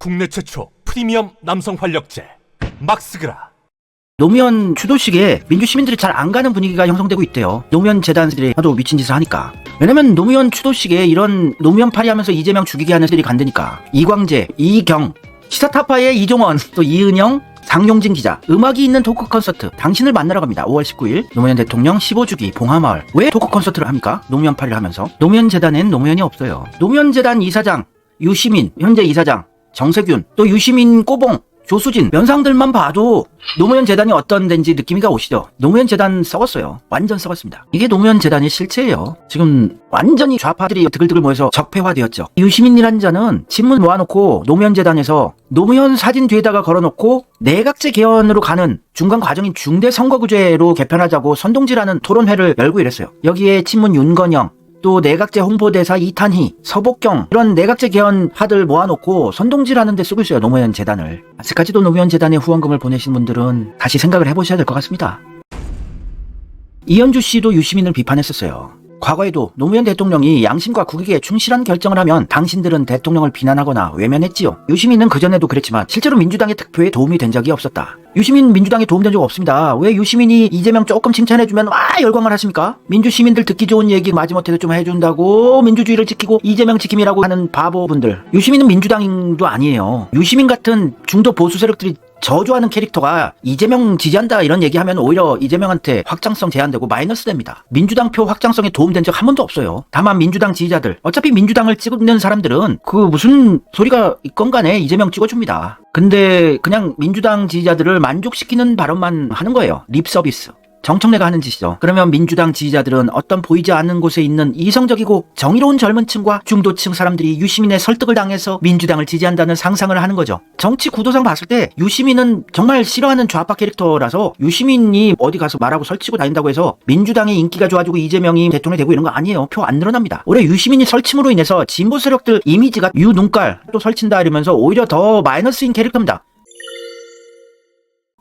국내 최초 프리미엄 남성 활력제 막스그라 노무현 추도식에 민주 시민들이 잘 안 가는 분위기가 형성되고 있대요. 노무현 재단들이 하도 미친 짓을 하니까. 왜냐면 노무현 추도식에 이런 노무현 파리 하면서 이재명 죽이게 하는 애들이 간다니까. 이광재, 이경, 시사타파의 이종원, 또 이은영, 장용진 기자, 음악이 있는 토크 콘서트, 당신을 만나러 갑니다. 5월 19일, 노무현 대통령 15주기 봉하마을. 왜 토크 콘서트를 합니까? 노무현 파리를 하면서. 노무현 재단엔 노무현이 없어요. 노무현 재단 이사장, 유시민, 현재 이사장, 정세균, 또 유시민 꼬봉, 조수진, 면상들만 봐도 노무현 재단이 어떤 데인지 느낌이 가 오시죠? 노무현 재단 썩었어요. 완전 썩었습니다. 이게 노무현 재단의 실체예요. 지금 완전히 좌파들이 드글드글 모여서 적폐화되었죠. 유시민이라는 자는 친문 모아놓고 노무현 재단에서 노무현 사진 뒤에다가 걸어놓고 내각제 개헌으로 가는 중간 과정인 중대 선거구제로 개편하자고 선동질하는 토론회를 열고 이랬어요. 여기에 친문 윤건영, 또 내각제 홍보대사 이탄희, 서복경 이런 내각제 개헌 하들 모아놓고 선동질하는 데 쓰고 있어요 노무현 재단을. 아직까지도 노무현 재단에 후원금을 보내신 분들은 다시 생각을 해보셔야 될 것 같습니다. 이현주 씨도 유시민을 비판했었어요 과거에도 노무현 대통령이 양심과 국익에 충실한 결정을 하면 당신들은 대통령을 비난하거나 외면했지요. 유시민은 그전에도 그랬지만 실제로 민주당의 득표에 도움이 된 적이 없었다. 유시민 민주당에 도움된 적 없습니다. 왜 유시민이 이재명 조금 칭찬해주면 와 열광을 하십니까? 민주 시민들 듣기 좋은 얘기 마지못해도 좀 해준다고 민주주의를 지키고 이재명 지킴이라고 하는 바보분들. 유시민은 민주당도 아니에요. 유시민 같은 중도 보수 세력들이 저주하는 캐릭터가 이재명 지지한다 이런 얘기하면 오히려 이재명한테 확장성 제한되고 마이너스 됩니다. 민주당 표 확장성에 도움된 적 한 번도 없어요. 다만 민주당 지지자들 어차피 민주당을 찍는 사람들은 그 무슨 소리가 있건 간에 이재명 찍어줍니다. 근데 그냥 민주당 지지자들을 만족시키는 발언만 하는 거예요. 립 서비스. 정청래가 하는 짓이죠. 그러면 민주당 지지자들은 어떤 보이지 않는 곳에 있는 이성적이고 정의로운 젊은 층과 중도층 사람들이 유시민의 설득을 당해서 민주당을 지지한다는 상상을 하는 거죠. 정치 구도상 봤을 때 유시민은 정말 싫어하는 좌파 캐릭터라서 유시민이 어디 가서 말하고 설치고 다닌다고 해서 민주당의 인기가 좋아지고 이재명이 대통령이 되고 이런 거 아니에요. 표 안 늘어납니다. 올해 유시민이 설침으로 인해서 진보 세력들 이미지가 유 눈깔 또 설친다 이러면서 오히려 더 마이너스인 캐릭터입니다.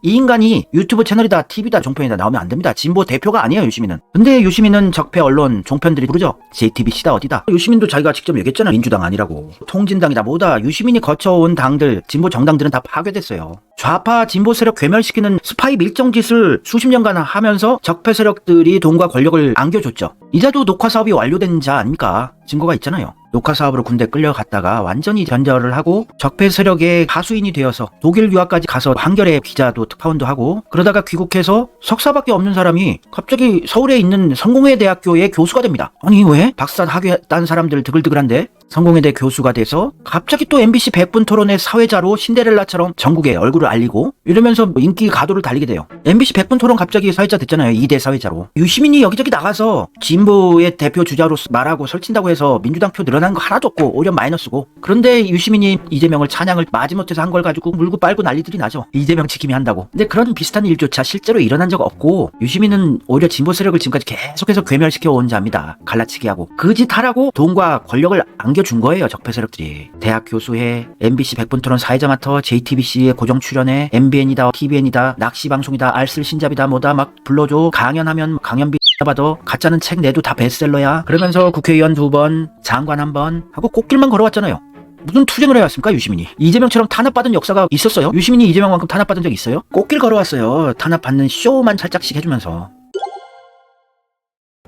이 인간이 유튜브 채널이다, TV다, 종편이다 나오면 안 됩니다. 진보 대표가 아니에요, 유시민은. 근데 유시민은 적폐 언론, 종편들이 부르죠. JTBC다, 어디다. 유시민도 자기가 직접 얘기했잖아. 민주당 아니라고. 통진당이다, 뭐다. 유시민이 거쳐온 당들, 진보 정당들은 다 파괴됐어요. 좌파 진보 세력 괴멸시키는 스파이 밀정 짓을 수십 년간 하면서 적폐 세력들이 돈과 권력을 안겨줬죠. 이자도 녹화 사업이 완료된 자 아닙니까? 증거가 있잖아요. 녹화 사업으로 군대 끌려갔다가 완전히 변절을 하고 적폐 세력의 하수인이 되어서 독일 유학까지 가서 한겨레 기자도 특파원도 하고 그러다가 귀국해서 석사밖에 없는 사람이 갑자기 서울에 있는 성공회 대학교의 교수가 됩니다. 아니 왜? 박사 학위 딴 사람들 드글드글한데 성공회대 교수가 돼서 갑자기 또 MBC 100분 토론의 사회자로 신데렐라처럼 전국에 얼굴을 알리고 이러면서 뭐 인기 가도를 달리게 돼요. MBC 100분 토론 갑자기 사회자 됐잖아요. 2대 사회자로. 유시민이 여기저기 나가서 진보의 대표 주자로 말하고 설친다고 해서 민주당 표 늘어난 거 하나도 없고 오히려 마이너스고 그런데 유시민이 이재명을 찬양을 마지못해서 한 걸 가지고 물고 빨고 난리들이 나죠. 이재명 지킴이 한다고. 근데 그런 비슷한 일조차 실제로 일어난 적 없고 유시민은 오히려 진보 세력을 지금까지 계속해서 괴멸시켜 온 자입니다. 갈라치기 하고 그 짓 하라고 돈과 권력을 안겨 준 거예요. 적폐 세력들이. 대학 교수회, MBC 100분 토론 사회자 맡아, JTBC에 고정 출연해, MBN이다, TVN이다, 낚시 방송이다, 알쓸 신잡이다, 뭐다 막 불러줘. 강연하면 강연비 받아. 가짜는 책 내도 다 베스트셀러야. 그러면서 국회의원 두 번, 장관 한 번 하고 꽃길만 걸어왔잖아요. 무슨 투쟁을 해왔습니까 유시민이 이재명처럼 탄압받은 역사가 있었어요 유시민이 이재명만큼 탄압받은 적 있어요 꽃길 걸어왔어요 탄압받는 쇼만 살짝씩 해주면서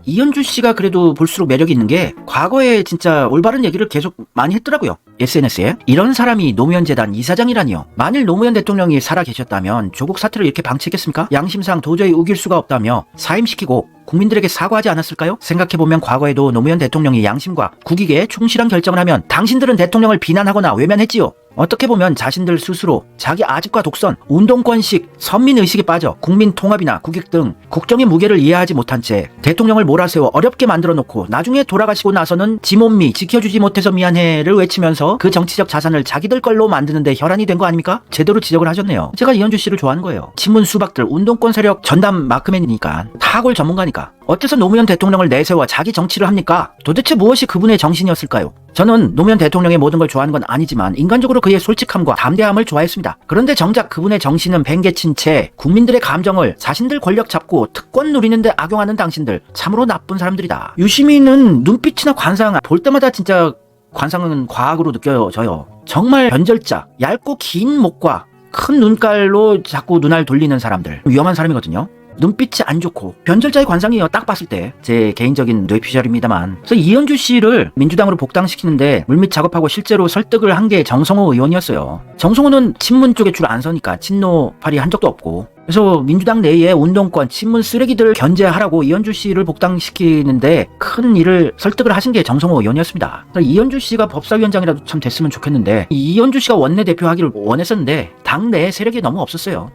이현주 씨가 그래도 볼수록 매력이 있는 게 과거에 진짜 올바른 얘기를 계속 많이 했더라고요. SNS에. 이런 사람이 노무현 재단 이사장이라니요. 만일 노무현 대통령이 살아 계셨다면 조국 사태를 이렇게 방치했겠습니까? 양심상 도저히 우길 수가 없다며 사임시키고 국민들에게 사과하지 않았을까요? 생각해보면 과거에도 노무현 대통령이 양심과 국익에 충실한 결정을 하면 당신들은 대통령을 비난하거나 외면했지요. 어떻게 보면 자신들 스스로 자기 아집과 독선, 운동권식, 선민의식에 빠져 국민 통합이나 국익 등 국정의 무게를 이해하지 못한 채 대통령을 몰아세워 어렵게 만들어 놓고 나중에 돌아가시고 나서는 지몸미 지켜주지 못해서 미안해를 외치면서 그 정치적 자산을 자기들 걸로 만드는데 혈안이 된 거 아닙니까? 제대로 지적을 하셨네요. 제가 이현주 씨를 좋아하는 거예요. 친문 수박들 운동권 세력 전담 마크맨이니까 타골 전문가니까 어째서 노무현 대통령을 내세워 자기 정치를 합니까? 도대체 무엇이 그분의 정신이었을까요? 저는 노무현 대통령의 모든 걸 좋아하는 건 아니지만 인간적으로 그의 솔직함과 담대함을 좋아했습니다. 그런데 정작 그분의 정신은 뱅개친 채 국민들의 감정을 자신들 권력 잡고 특권 누리는데 악용하는 당신들 참으로 나쁜 사람들이다. 유시민은 눈빛이나 관상 볼 때마다 진짜 관상은 과학으로 느껴져요. 정말 변절자, 얇고 긴 목과 큰 눈깔로 자꾸 눈알 돌리는 사람들 위험한 사람이거든요. 눈빛이 안 좋고 변절자의 관상이요. 딱 봤을 때 제 개인적인 뇌피셜입니다만. 그래서 이현주 씨를 민주당으로 복당시키는데 물밑 작업하고 실제로 설득을 한 게 정성호 의원이었어요. 정성호는 친문 쪽에 줄 안 서니까 친노팔이 한 적도 없고. 그래서 민주당 내에 운동권, 친문 쓰레기들을 견제하라고 이현주 씨를 복당시키는데 큰 일을 설득을 하신 게 정성호 의원이었습니다. 이현주 씨가 법사위원장이라도 참 됐으면 좋겠는데 이현주 씨가 원내대표 하기를 원했었는데 당내 세력이 너무 없었어요.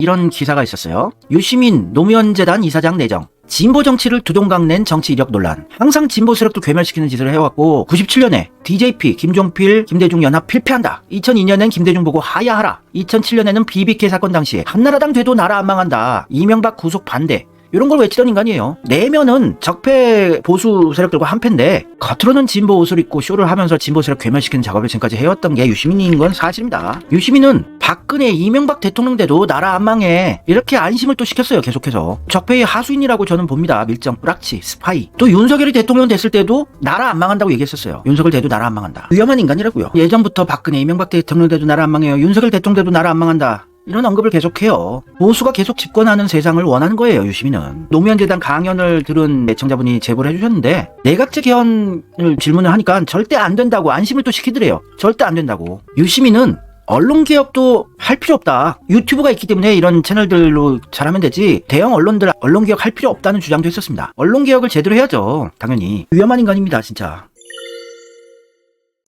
이런 기사가 있었어요. 유시민 노무현재단 이사장 내정. 진보 정치를 두동강낸 정치 이력 논란. 항상 진보 세력도 괴멸시키는 짓을 해왔고 97년에 DJP 김종필 김대중 연합 필패한다. 2002년엔 김대중 보고 하야하라. 2007년에는 BBK 사건 당시에 한나라당 돼도 나라 안 망한다. 이명박 구속 반대. 이런 걸 외치던 인간이에요. 내면은 적폐 보수 세력들과 한패인데 겉으로는 진보 옷을 입고 쇼를 하면서 진보 세력 괴멸시키는 작업을 지금까지 해왔던 게 유시민인 건 사실입니다. 유시민은 박근혜 이명박 대통령 돼도 나라 안 망해 이렇게 안심을 또 시켰어요 계속해서. 적폐의 하수인이라고 저는 봅니다. 밀정 뿌락치 스파이. 또 윤석열이 대통령 됐을 때도 나라 안 망한다고 얘기했었어요. 윤석열 돼도 나라 안 망한다. 위험한 인간이라고요. 예전부터 박근혜 이명박 대통령 돼도 나라 안 망해요. 윤석열 대통령 돼도 나라 안 망한다 이런 언급을 계속해요. 보수가 계속 집권하는 세상을 원하는 거예요, 유시민은. 노무현재단 강연을 들은 애청자분이 제보를 해주셨는데, 내각제 개헌을 질문을 하니까 절대 안 된다고 안심을 또 시키더래요. 절대 안 된다고. 유시민은 언론 개혁도 할 필요 없다. 유튜브가 있기 때문에 이런 채널들로 잘하면 되지. 대형 언론들 언론 개혁 할 필요 없다는 주장도 했었습니다. 언론 개혁을 제대로 해야죠. 당연히. 위험한 인간입니다, 진짜.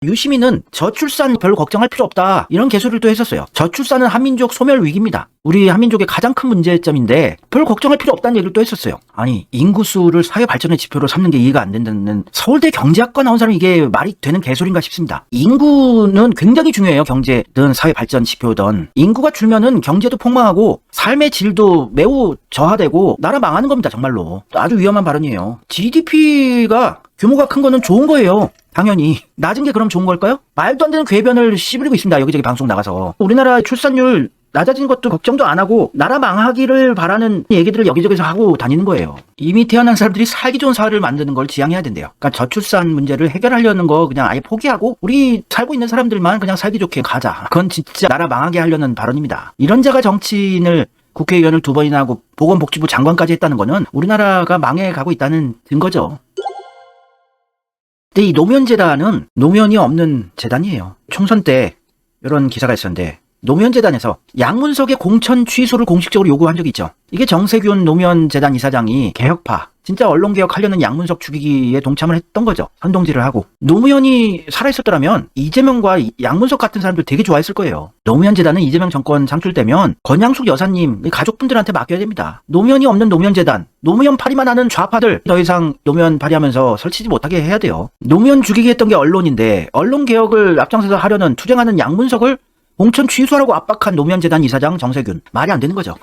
유시민은 저출산 별로 걱정할 필요 없다. 이런 개소리를 또 했었어요. 저출산은 한민족 소멸 위기입니다. 우리 한민족의 가장 큰 문제점인데 별 걱정할 필요 없다는 얘기를 또 했었어요. 아니 인구수를 사회 발전의 지표로 삼는 게 이해가 안 된다는 서울대 경제학과 나온 사람이 이게 말이 되는 개소리인가 싶습니다. 인구는 굉장히 중요해요. 경제든 사회 발전 지표든 인구가 줄면은 경제도 폭망하고 삶의 질도 매우 저하되고 나라 망하는 겁니다. 정말로 아주 위험한 발언이에요. GDP가 규모가 큰 거는 좋은 거예요. 당연히 낮은 게 그럼 좋은 걸까요? 말도 안 되는 궤변을 씹으리고 있습니다. 여기저기 방송 나가서 우리나라 출산율 낮아진 것도 걱정도 안 하고 나라 망하기를 바라는 얘기들을 여기저기서 하고 다니는 거예요. 이미 태어난 사람들이 살기 좋은 사회를 만드는 걸 지향해야 된대요. 그러니까 저출산 문제를 해결하려는 거 그냥 아예 포기하고 우리 살고 있는 사람들만 그냥 살기 좋게 가자. 그건 진짜 나라 망하게 하려는 발언입니다. 이런 자가 정치인을 국회의원을 두 번이나 하고 보건복지부 장관까지 했다는 거는 우리나라가 망해가고 있다는 증거죠. 근데 이 노무현재단은 노무현이 없는 재단이에요. 총선 때 이런 기사가 있었는데 노무현재단에서 양문석의 공천 취소를 공식적으로 요구한 적이 있죠. 이게 정세균 노무현재단 이사장이 개혁파, 진짜 언론개혁 하려는 양문석 죽이기에 동참을 했던 거죠. 선동질을 하고. 노무현이 살아있었더라면 이재명과 이- 양문석 같은 사람들 되게 좋아했을 거예요. 노무현 재단은 이재명 정권 창출되면 권양숙 여사님 이 가족분들한테 맡겨야 됩니다. 노무현이 없는 노무현 재단, 노무현 파리만 하는 좌파들 더 이상 노무현 파리하면서 설치지 못하게 해야 돼요. 노무현 죽이게 했던 게 언론인데 언론개혁을 앞장서서 하려는 투쟁하는 양문석을 공천 취소하라고 압박한 노무현 재단 이사장 정세균 말이 안 되는 거죠.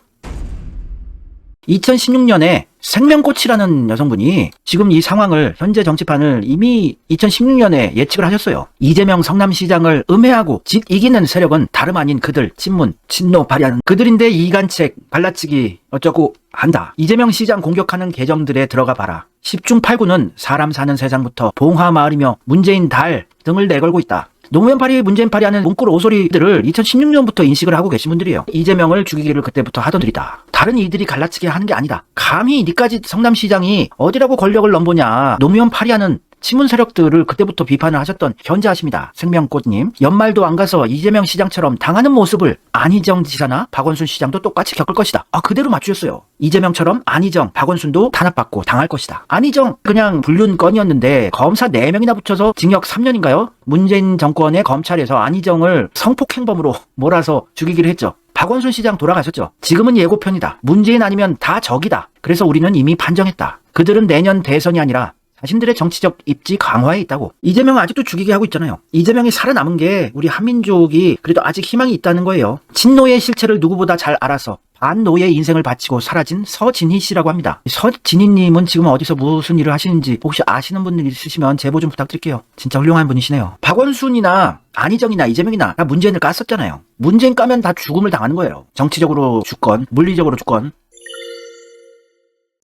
2016년에 생명꽃이라는 여성분이 지금 이 상황을 현재 정치판을 이미 2016년에 예측을 하셨어요. 이재명 성남시장을 음해하고 집 이기는 세력은 다름 아닌 그들 친문 친노 발휘하는 그들인데 이간책 발라치기 어쩌고 한다. 이재명 시장 공격하는 계정들에 들어가 봐라. 10중 8구는 사람 사는 세상부터 봉화마을이며 문재인 달 등을 내걸고 있다. 노무현 파리, 문재인 파리 하는 문구로 오소리들을 2016년부터 인식을 하고 계신 분들이에요. 이재명을 죽이기를 그때부터 하던 들이다. 다른 이들이 갈라치게 하는 게 아니다. 감히 니까지 성남시장이 어디라고 권력을 넘보냐. 노무현 파리 하는 친문 세력들을 그때부터 비판을 하셨던 현자하십니다. 생명꽃님. 연말도 안 가서 이재명 시장처럼 당하는 모습을 안희정 지사나 박원순 시장도 똑같이 겪을 것이다. 아, 그대로 맞추셨어요. 이재명처럼 안희정, 박원순도 탄압받고 당할 것이다. 안희정 그냥 불륜 건이었는데 검사 4명이나 붙여서 징역 3년인가요? 문재인 정권의 검찰에서 안희정을 성폭행범으로 몰아서 죽이기로 했죠. 박원순 시장 돌아가셨죠. 지금은 예고편이다. 문재인 아니면 다 적이다. 그래서 우리는 이미 판정했다. 그들은 내년 대선이 아니라 자신들의 정치적 입지 강화에 있다고. 이재명 아직도 죽이게 하고 있잖아요. 이재명이 살아남은 게 우리 한민족이 그래도 아직 희망이 있다는 거예요. 친노의 실체를 누구보다 잘 알아서 반노의 인생을 바치고 사라진 서진희 씨라고 합니다. 서진희님은 지금 어디서 무슨 일을 하시는지 혹시 아시는 분들 있으시면 제보 좀 부탁드릴게요. 진짜 훌륭한 분이시네요. 박원순이나 안희정이나 이재명이나 다 문재인을 깠었잖아요. 문재인 까면 다 죽음을 당하는 거예요. 정치적으로 죽건 물리적으로 죽건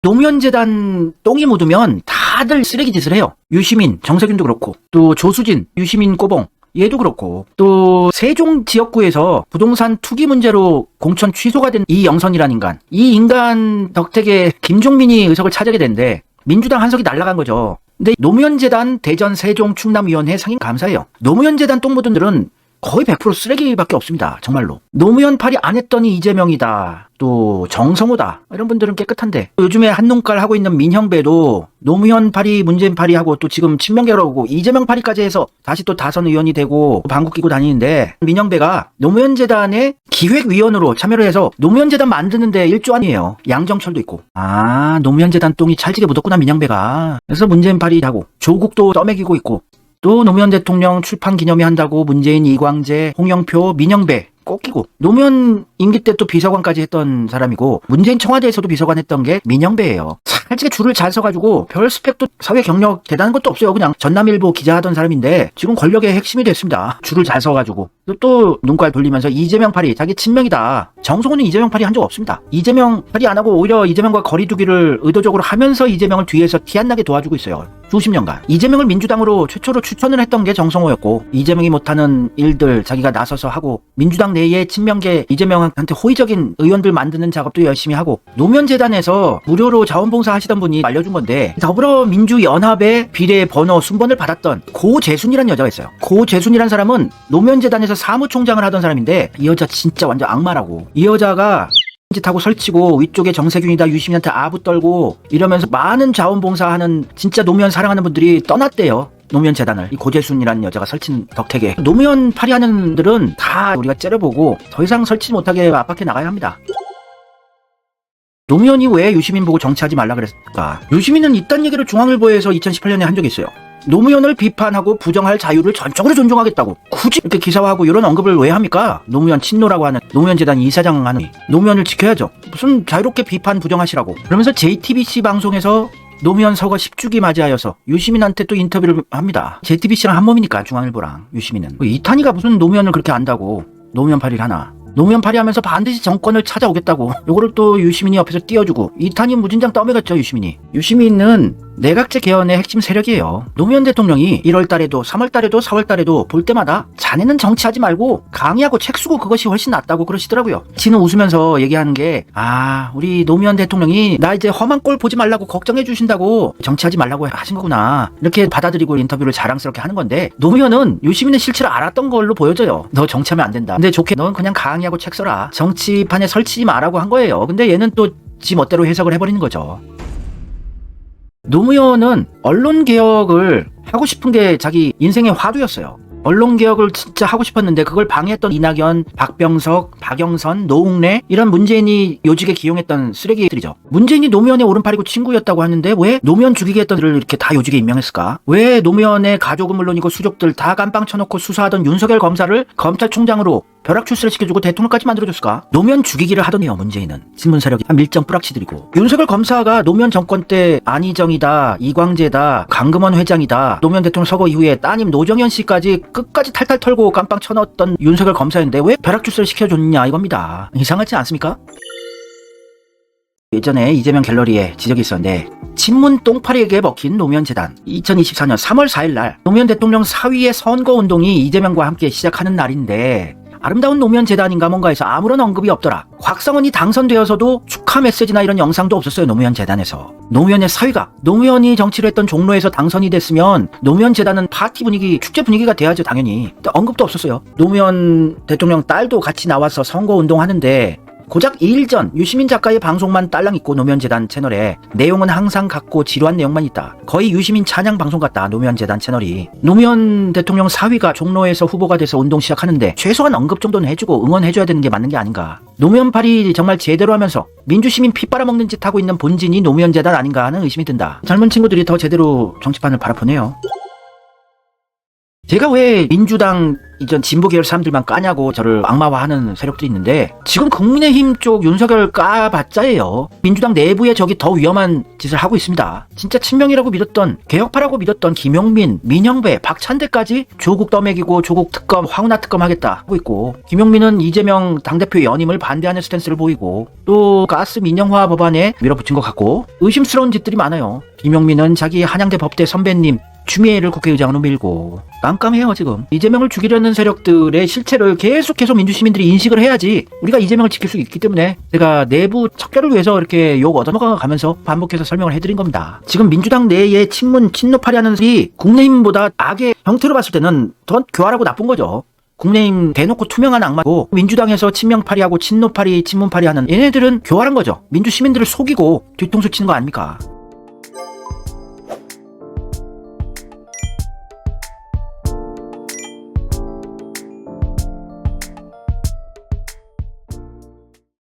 노무현재단 똥이 묻으면 다 들 쓰레기 짓을 해요. 유시민, 정세균도 그렇고 또 조수진, 유시민 꼬봉 얘도 그렇고 또 세종 지역구에서 부동산 투기 문제로 공천 취소가 된 이 영선이라는 인간 이 인간 덕택에 김종민이 의석을 차지하게 된데 민주당 한석이 날아간 거죠. 근데 노무현재단 대전 세종 충남위원회 상임 감사예요. 노무현재단 똥모들은 거의 100% 쓰레기밖에 없습니다. 정말로. 노무현 팔이 안 했더니 이재명이다. 또 정성호다. 이런 분들은 깨끗한데 요즘에 한눈깔 하고 있는 민형배도 노무현 팔이 문재인 팔이 하고 또 지금 친명계라고 이재명 팔이까지 해서 다시 또 다선 의원이 되고 방구 끼고 다니는데 민형배가 노무현 재단의 기획위원으로 참여를 해서 노무현 재단 만드는데 일조 아니에요. 양정철도 있고. 아 노무현 재단 똥이 찰지게 묻었구나 민형배가. 그래서 문재인 팔이 하고 조국도 떠먹이고 있고 또 노무현 대통령 출판 기념회 한다고 문재인, 이광재, 홍영표, 민영배 꺾이고 노무현 임기 때 또 비서관까지 했던 사람이고 문재인 청와대에서도 비서관 했던 게 민영배예요. 솔직히 줄을 잘 서가지고 별 스펙도 사회 경력 대단한 것도 없어요. 그냥 전남일보 기자 하던 사람인데 지금 권력의 핵심이 됐습니다. 줄을 잘 서가지고 또, 또 눈깔 돌리면서 이재명 팔이 자기 친명이다. 정성호는 이재명 팔이 한 적 없습니다. 이재명 팔이 안 하고 오히려 이재명과 거리두기를 의도적으로 하면서 이재명을 뒤에서 티 안 나게 도와주고 있어요. 수십 년간 이재명을 민주당으로 최초로 추천을 했던 게 정성호였고 이재명이 못하는 일들 자기가 나서서 하고 민주당 내의 친명계 이재명한테 호의적인 의원들 만드는 작업도 열심히 하고 노무현재단에서 무료로 자원봉사 하시던 분이 알려준 건데 더불어민주연합의 비례 번호 순번을 받았던 고재순이라는 여자가 있어요 고재순이라는 사람은 노무현재단에서 사무총장을 하던 사람인데 이 여자 진짜 완전 악마라고 이 여자가 짓하고 설치고 위쪽에 정세균이다 유시민한테 아부 떨고 이러면서 많은 자원봉사하는 진짜 노무현 사랑하는 분들이 떠났대요. 노무현 재단을 이 고재순이라는 여자가 설친 덕택에 노무현 파리하는 들은 다 우리가 째려보고 더 이상 설치지 못하게 압박해 나가야 합니다. 노무현이 왜 유시민 보고 정치하지 말라 그랬을까? 유시민은 이딴 얘기를 중앙일보에서 2018년에 한 적이 있어요. 노무현을 비판하고 부정할 자유를 전적으로 존중하겠다고 굳이 이렇게 기사화하고 이런 언급을 왜 합니까? 노무현 친노라고 하는 노무현 재단 이사장 하는 노무현을 지켜야죠. 무슨 자유롭게 비판 부정하시라고. 그러면서 JTBC 방송에서 노무현 서거 10주기 맞이하여서 유시민한테 또 인터뷰를 합니다. JTBC랑 한 몸이니까 중앙일보랑 유시민은 이탄이가 무슨 노무현을 그렇게 안다고 노무현 팔이를 하나. 노무현 파리하면서 반드시 정권을 찾아오겠다고 요거를 또 유시민이 옆에서 띄워주고 이탄이 무진장 떠매갔죠 유시민이 유시민은 내각제 개헌의 핵심 세력이에요. 노무현 대통령이 1월 달에도 3월 달에도 4월 달에도 볼 때마다 자네는 정치하지 말고 강의하고 책 쓰고 그것이 훨씬 낫다고 그러시더라고요. 지는 웃으면서 얘기하는 게 아 우리 노무현 대통령이 나 이제 험한 꼴 보지 말라고 걱정해 주신다고 정치하지 말라고 하신 거구나. 이렇게 받아들이고 인터뷰를 자랑스럽게 하는 건데 노무현은 유시민의 실체를 알았던 걸로 보여져요. 너 정치하면 안 된다. 근데 좋게 넌 그냥 강의하고 책 써라. 정치판에 설치지 마라고 한 거예요. 근데 얘는 또 지 멋대로 해석을 해버리는 거죠 노무현은 언론 개혁을 하고 싶은 게 자기 인생의 화두였어요. 언론 개혁을 진짜 하고 싶었는데 그걸 방해했던 이낙연, 박병석, 박영선, 노웅래 이런 문재인이 요직에 기용했던 쓰레기들이죠. 문재인이 노무현의 오른팔이고 친구였다고 하는데 왜 노무현 죽이게 했던 들을 이렇게 다 요직에 임명했을까? 왜 노무현의 가족은 물론이고 수족들 다 깜빵 쳐놓고 수사하던 윤석열 검사를 검찰총장으로 벼락 출세를 시켜주고 대통령까지 만들어줬을까? 노무현 죽이기를 하더니요 문재인은 신문 세력이 한 밀정 뿌락치들이고 윤석열 검사가 노무현 정권 때 안희정이다 이광재다 강금원 회장이다 노무현 대통령 서거 이후에 따님 노정현 씨까지 끝까지 탈탈 털고 깜빵 쳐넣었던 윤석열 검사인데 왜 벼락 출세를 시켜줬냐 이겁니다 이상하지 않습니까? 예전에 이재명 갤러리에 지적이 있었는데 친문 똥파리에게 먹힌 노무현 재단 2024년 3월 4일 날 노무현 대통령 사위의 선거 운동이 이재명과 함께 시작하는 날인데 아름다운 노무현 재단인가 뭔가 해서 아무런 언급이 없더라. 곽성원이 당선되어서도 축하 메시지나 이런 영상도 없었어요. 노무현 재단에서. 노무현의 사위가 노무현이 정치를 했던 종로에서 당선이 됐으면 노무현 재단은 파티 분위기, 축제 분위기가 돼야죠, 당연히. 언급도 없었어요. 노무현 대통령 딸도 같이 나와서 선거 운동하는데 고작 2일 전 유시민 작가의 방송만 딸랑 있고 노무현재단 채널에 내용은 항상 같고 지루한 내용만 있다. 거의 유시민 찬양 방송 같다. 노무현재단 채널이. 노무현 대통령 사위가 종로에서 후보가 돼서 운동 시작하는데 최소한 언급 정도는 해주고 응원해줘야 되는 게 맞는 게 아닌가. 노무현팔이 정말 제대로 하면서 민주시민 피 빨아먹는 짓 하고 있는 본진이 노무현재단 아닌가 하는 의심이 든다. 젊은 친구들이 더 제대로 정치판을 바라보네요. 제가 왜 민주당 이전 진보 계열 사람들만 까냐고 저를 악마화하는 세력들이 있는데 지금 국민의힘 쪽 윤석열 까봤자예요. 민주당 내부에 적이 더 위험한 짓을 하고 있습니다. 진짜 친명이라고 믿었던 개혁파라고 믿었던 김용민, 민영배, 박찬대까지 조국 떠먹이고 조국 특검, 황운하 특검 하겠다 하고 있고 김용민은 이재명 당대표 연임을 반대하는 스탠스를 보이고 또 가스 민영화 법안에 밀어붙인 것 같고 의심스러운 짓들이 많아요. 김용민은 자기 한양대 법대 선배님 추미애를 국회의장으로 밀고 깜깜해요 지금. 이재명을 죽이려는 세력들의 실체를 계속해서 민주시민들이 인식을 해야지 우리가 이재명을 지킬 수 있기 때문에 제가 내부 척결을 위해서 이렇게 욕 얻어먹어가면서 반복해서 설명을 해드린 겁니다. 지금 민주당 내에 친문 친노파리 하는 이 국내인보다 악의 형태로 봤을 때는 더 교활하고 나쁜 거죠. 국내임 대놓고 투명한 악마고 민주당에서 친명파리하고 친노파리 친문파리 하는 얘네들은 교활한 거죠. 민주 시민들을 속이고 뒤통수 치는 거 아닙니까